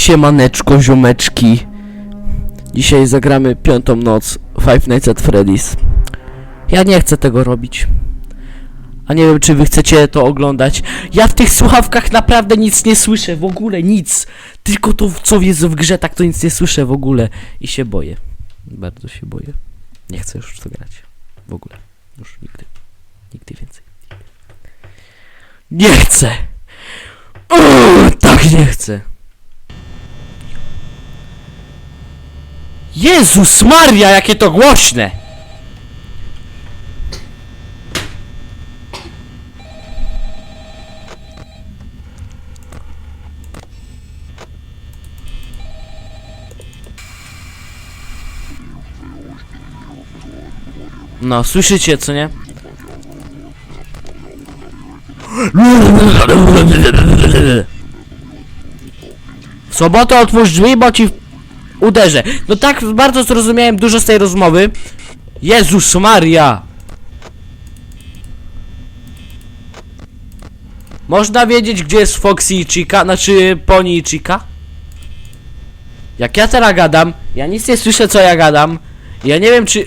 Siemaneczko, ziomeczki. Dzisiaj zagramy piątą noc Five Nights at Freddy's. Ja nie chcę tego robić. A nie wiem, czy wy chcecie to oglądać. Ja w tych słuchawkach naprawdę nic nie słyszę, w ogóle nic. Tylko to, co jest w grze, tak to nic nie słyszę w ogóle. I się boję. Bardzo się boję. Nie chcę już w to grać. W ogóle. Już nigdy. Nigdy więcej. Nie chcę! Uuu, tak nie chcę! Jezus Maria, jakie to głośne! No, słyszycie, co nie? W sobotę otwórz drzwi, bo ci uderzę. No tak bardzo zrozumiałem dużo z tej rozmowy. Jezus Maria! Można wiedzieć, gdzie jest Foxy i Chica, znaczy Pony i Chica? Jak ja teraz gadam, ja nic nie słyszę, co ja gadam. Ja nie wiem, czy...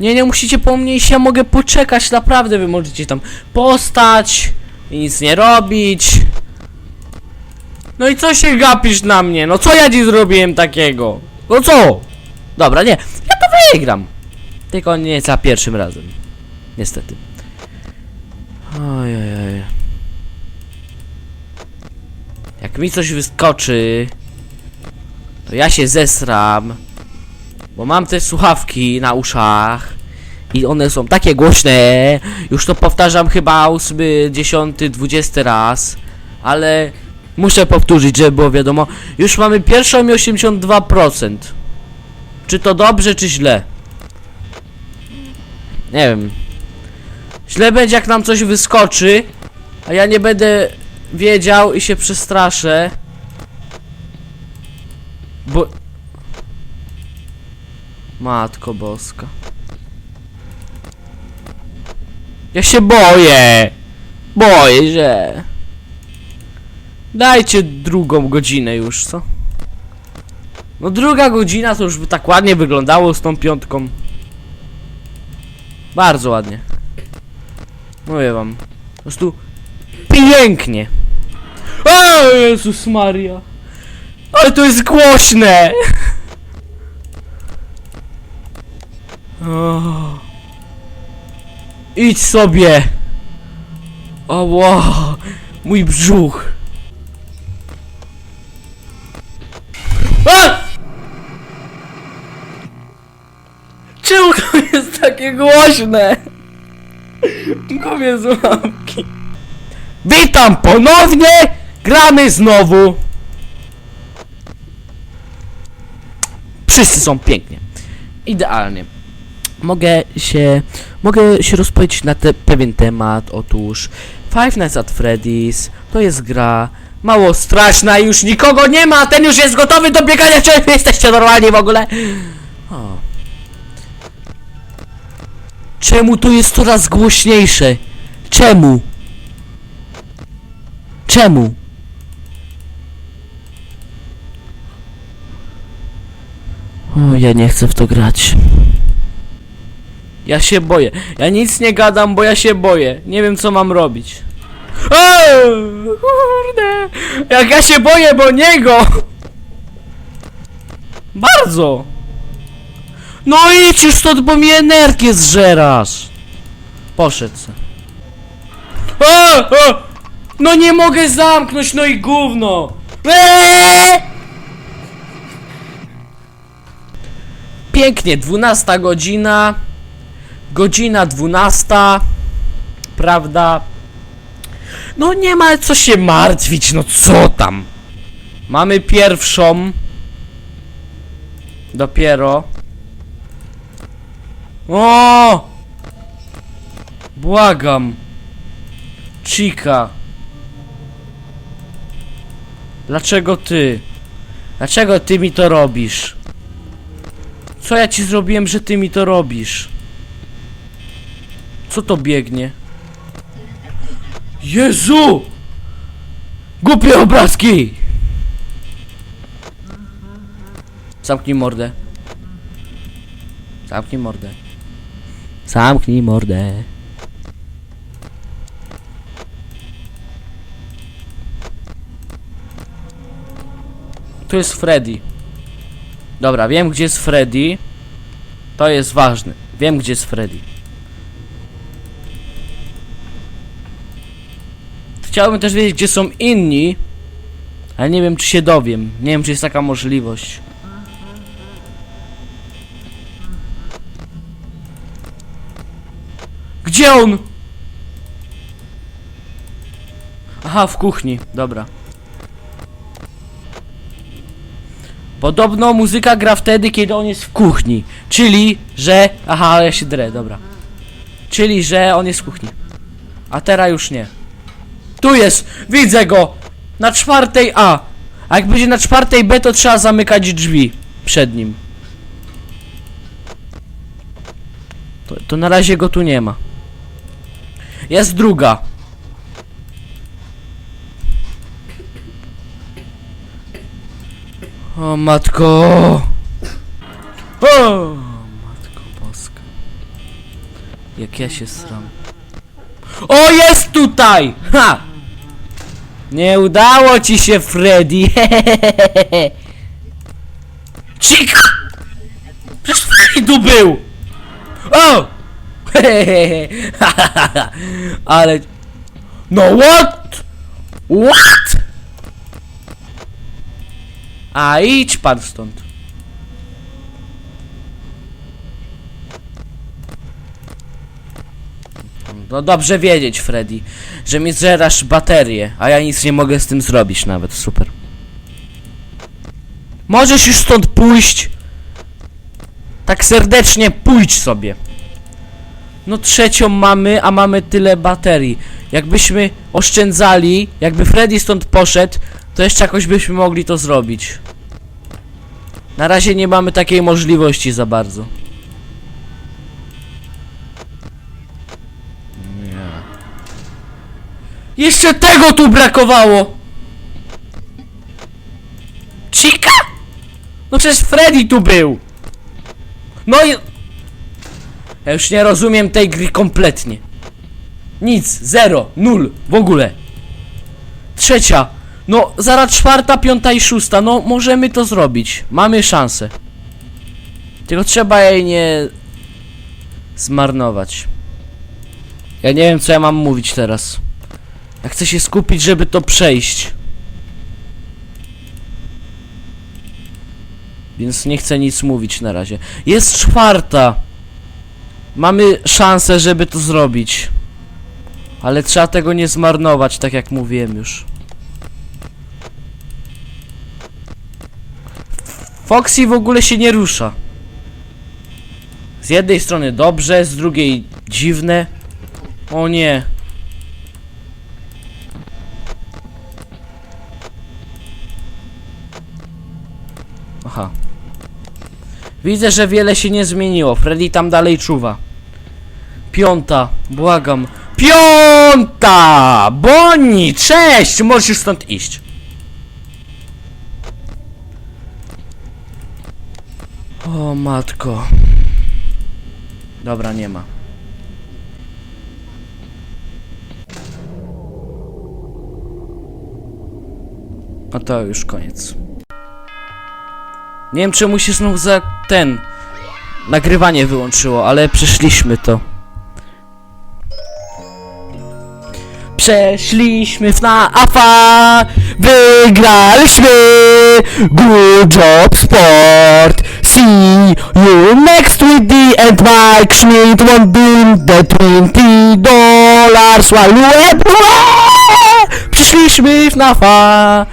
Nie, nie musicie po mnie iść, ja mogę poczekać, naprawdę wy możecie tam postać i nic nie robić. No i co się gapisz na mnie? No co ja ci zrobiłem takiego? No co? Dobra, nie, ja to wygram. Tylko nie za pierwszym razem. Niestety. Oj, oj, oj. Jak mi coś wyskoczy, to ja się zesram. Bo mam te słuchawki na uszach i one są takie głośne. Już to powtarzam chyba 8, 10, 20 raz, ale muszę powtórzyć, żeby było wiadomo. Już mamy pierwszą i 82%. Czy to dobrze, czy źle? Nie wiem. Źle będzie jak nam coś wyskoczy, a ja nie będę wiedział i się przestraszę. Bo Matko boska. Ja się boję. Boję się. Dajcie drugą godzinę już, co? No druga godzina to już by tak ładnie wyglądało z tą piątką. Bardzo ładnie. Mówię wam. Po prostu pięknie. O Jezus Maria. Ale to jest głośne. Idź sobie! O wow, mój brzuch! A! Czemu to jest takie głośne? Gubię złamki. Witam ponownie! Gramy znowu! Wszyscy są pięknie. Idealnie mogę się, mogę się rozpowiedzieć na te, pewien temat. Otóż Five Nights at Freddy's to jest gra mało straszna i już nikogo nie ma, ten już jest gotowy do biegania, czy jesteście normalni w ogóle? O. Czemu to jest coraz głośniejsze? Czemu? Czemu? O, ja nie chcę w to grać. Ja się boję. Ja nic nie gadam, bo ja się boję. Nie wiem co mam robić. O, kurde! Jak ja się boję, bo niego! Bardzo! No idź już stąd, bo mi energię zżerasz! Poszedł se. O, o! No nie mogę zamknąć, no i gówno! Eee! Pięknie, 12 godzina. Godzina 12. Prawda? No nie ma co się martwić, no co tam? Mamy pierwszą. Dopiero. O! Błagam. Chica. Dlaczego ty? Dlaczego ty mi to robisz? Co ja ci zrobiłem, że ty mi to robisz? Co to biegnie? Jezu! Głupie obrazki! Zamknij mordę. Zamknij mordę. Zamknij mordę. Tu jest Freddy. Dobra, wiem gdzie jest Freddy. To jest ważne. Wiem gdzie jest Freddy. Chciałbym też wiedzieć gdzie są inni. Ale nie wiem czy się dowiem. Nie wiem czy jest taka możliwość. Gdzie on? Aha, w kuchni. Dobra. Podobno muzyka gra wtedy, kiedy on jest w kuchni. Czyli, że... Aha, ja się drę, dobra. Czyli, że on jest w kuchni. A teraz już nie. Tu jest! Widzę go! Na czwartej A. A jak będzie na czwartej B, to trzeba zamykać drzwi przed nim. To, to na razie go tu nie ma. Jest druga. O matko! O matko boska. Jak ja się sram. O jest tutaj! Ha! Nie udało ci się Freddy. Cika! Przecież Freddy był! O! Ale... No what? What? A idź pan stąd. No dobrze wiedzieć, Freddy, że mi zżerasz baterię, a ja nic nie mogę z tym zrobić nawet, super. Możesz już stąd pójść? Tak serdecznie pójdź sobie. No trzecią mamy, a mamy tyle baterii. Jakbyśmy oszczędzali, jakby Freddy stąd poszedł, to jeszcze jakoś byśmy mogli to zrobić. Na razie nie mamy takiej możliwości za bardzo. Jeszcze tego tu brakowało! Chica? No przecież Freddy tu był! No i... Ja już nie rozumiem tej gry kompletnie. Nic, zero, nul, w ogóle. Trzecia. No, zaraz czwarta, piąta i szósta. No, możemy to zrobić. Mamy szansę. Tylko trzeba jej nie... zmarnować. Ja nie wiem, co ja mam mówić teraz. Ja chcę się skupić, żeby to przejść. Więc nie chcę nic mówić na razie. Jest czwarta. Mamy szansę, żeby to zrobić. Ale trzeba tego nie zmarnować, tak jak mówiłem już. Foxy w ogóle się nie rusza. Z jednej strony dobrze, z drugiej dziwne. O nie. Aha. Widzę, że wiele się nie zmieniło. Freddy tam dalej czuwa. Piąta, błagam. Piąta! Boni, cześć! Możesz już stąd iść. O matko. Dobra, nie ma. A to już koniec. Nie wiem czemu się znów za ten nagrywanie wyłączyło, ale przeszliśmy to. Przeszliśmy na AFA, wygraliśmy, good job sport, see you next the and Mike Schmidt won win the 20 dollars. While you Przeszliśmy w NAFA.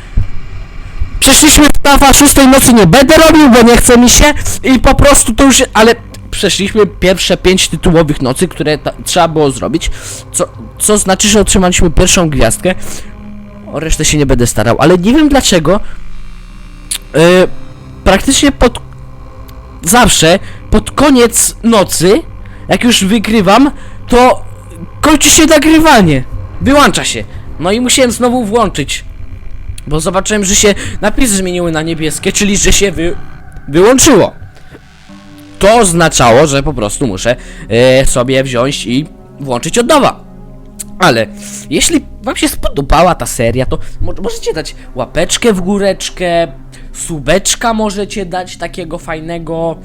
Przeszliśmy NAFA szóstej nocy nie będę robił, bo nie chce mi się i po prostu to już, ale przeszliśmy pierwsze pięć tytułowych nocy, które trzeba było zrobić, co, co znaczy, że otrzymaliśmy pierwszą gwiazdkę. O resztę się nie będę starał, ale nie wiem dlaczego. Yy, praktycznie pod. zawsze pod koniec nocy, jak już wygrywam, to kończy się nagrywanie. Wyłącza się. No i musiałem znowu włączyć. Bo zobaczyłem, że się napisy zmieniły na niebieskie, czyli że się wy... wyłączyło. To oznaczało, że po prostu muszę e, sobie wziąć i włączyć od nowa. Ale jeśli wam się spodobała ta seria, to mo możecie dać łapeczkę w góreczkę, subeczka możecie dać takiego fajnego,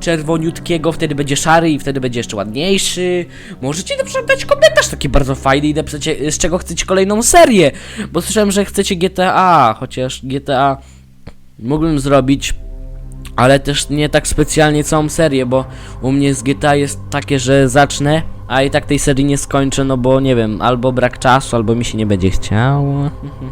czerwoniutkiego, wtedy będzie szary i wtedy będzie jeszcze ładniejszy. Możecie na przykład dać komentarz taki bardzo fajny i napiszecie z czego chcecie kolejną serię, bo słyszałem, że chcecie GTA, chociaż GTA mógłbym zrobić ale też nie tak specjalnie całą serię, bo u mnie z GTA jest takie, że zacznę, a i tak tej serii nie skończę, no bo nie wiem, albo brak czasu, albo mi się nie będzie chciało.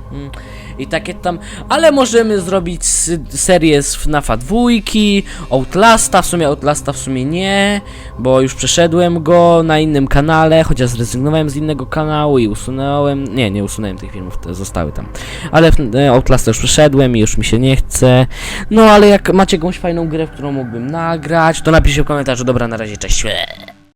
I takie tam, ale możemy zrobić serię z FNAFa dwójki, Outlasta, w sumie Outlasta w sumie nie, bo już przeszedłem go na innym kanale, chociaż zrezygnowałem z innego kanału i usunąłem, nie, nie usunąłem tych filmów, zostały tam. Ale e, Outlasta już przeszedłem i już mi się nie chce. No ale jak macie jakąś fajną grę, w którą mógłbym nagrać, to napiszcie w komentarzu. Dobra, na razie, cześć.